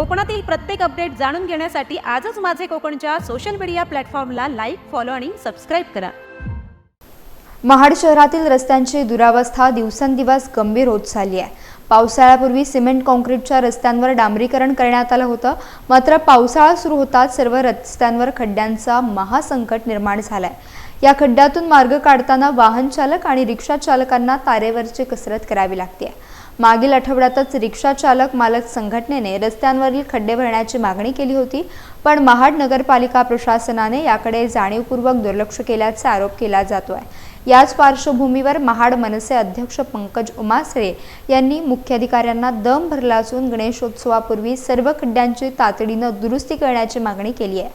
कोकणातील प्रत्येक अपडेट जाणून घेण्यासाठी आजच माझे कोकणच्या सोशल मीडिया प्लॅटफॉर्मला लाईक फॉलो आणि सबस्क्राईब करा. महाड शहरातील रस्त्यांची दुरावस्था दिवसेंदिवस गंभीर होत चालली आहे. पावसाळ्यापूर्वी सिमेंट काँक्रीटच्या रस्त्यांवर डांबरीकरण करण्यात आलं होतं. मात्र पावसाळा सुरू होताच सर्व रस्त्यांवर खड्ड्यांचा महासंकट निर्माण झालाय. या खड्ड्यातून मार्ग काढताना वाहन चालक आणि रिक्षा चालकांना तारेवरची कसरत करावी लागते. मागील आठवड्यातच रिक्षा चालक मालक संघटनेने रस्त्यांवरील खड्डे भरण्याची मागणी केली होती पण महाड नगरपालिका प्रशासनाने याकडे जाणीवपूर्वक दुर्लक्ष केल्याचा आरोप केला जातो आहे याच पार्श्वभूमीवर महाड मनसे अध्यक्ष पंकज उमासरे यांनी मुख्याधिकाऱ्यांना दम भरला असून गणेशोत्सवापूर्वी सर्व खड्ड्यांची तातडीनं दुरुस्ती करण्याची मागणी केली आहे.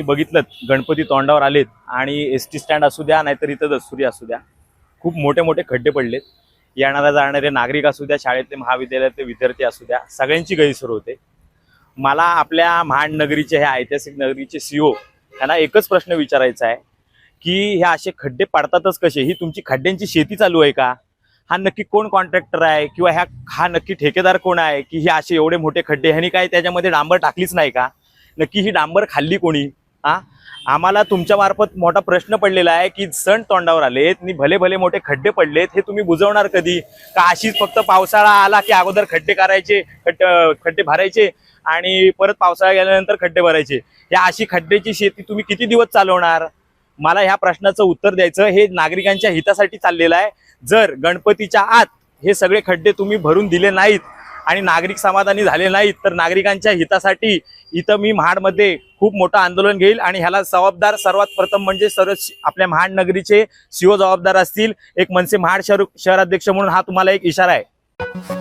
बघितलं गणपती तोंडावर आलेत आणि एस टी स्टँड असू द्या नाहीतर इथं दस्तुरी असू द्या. खूप मोठे मोठे खड्डे पडलेत. येणाऱ्या जाणारे नागरिक असू द्या शाळेतले महाविद्यालयातले विद्यार्थी असू द्या सगळ्यांची गैरसोय होते. मला आपल्या महानगरीचे ह्या ऐतिहासिक नगरीचे सीओ यांना एकच प्रश्न विचारायचा आहे की हे असे खड्डे पाडतातच कसे? ही तुमची खड्ड्यांची शेती चालू आहे का? हा नक्की कोण कॉन्ट्रॅक्टर आहे? किंवा ह्या हा नक्की ठेकेदार कोण आहे? की हे असे एवढे मोठे खड्डे ह्यांनी काय त्याच्यामध्ये डांबर टाकलीच नाही का? नक्की ही डांबर खाल्ली कोणी? हा? आम्हाला तुमच्या मार्फत मोठा प्रश्न पडलेला आहे की सण तोंडावर आलेत आणि भले भले मोठे खड्डे पडलेत हे तुम्ही बुजवणार कधी? का अशीच फक्त पावसाळा आला की अगोदर खड्डे करायचे खड्डे खड्डे भरायचे आणि परत पावसाळा गेल्यानंतर खड्डे भरायचे? या अशी खड्ड्याची शेती तुम्ही किती दिवस चालवणार? मला ह्या प्रश्नाचं उत्तर द्यायचं हे नागरिकांच्या हितासाठी चाललेलं आहे. जर गणपतीच्या आत हे सगळे खड्डे तुम्ही भरून दिले नाहीत आणि नागरिक समाधानी झाले नाहीत तर नागरिकांच्या हितासाठी इथं मी महाडमध्ये खूप मोठं आंदोलन घेईल आणि ह्याला जबाबदार सर्वात प्रथम म्हणजे सर्व आपल्या महाड नगरीचे सीओ जबाबदार असतील. एक मनसे महाड शहर शहराध्यक्ष म्हणून हा तुम्हाला एक इशारा आहे.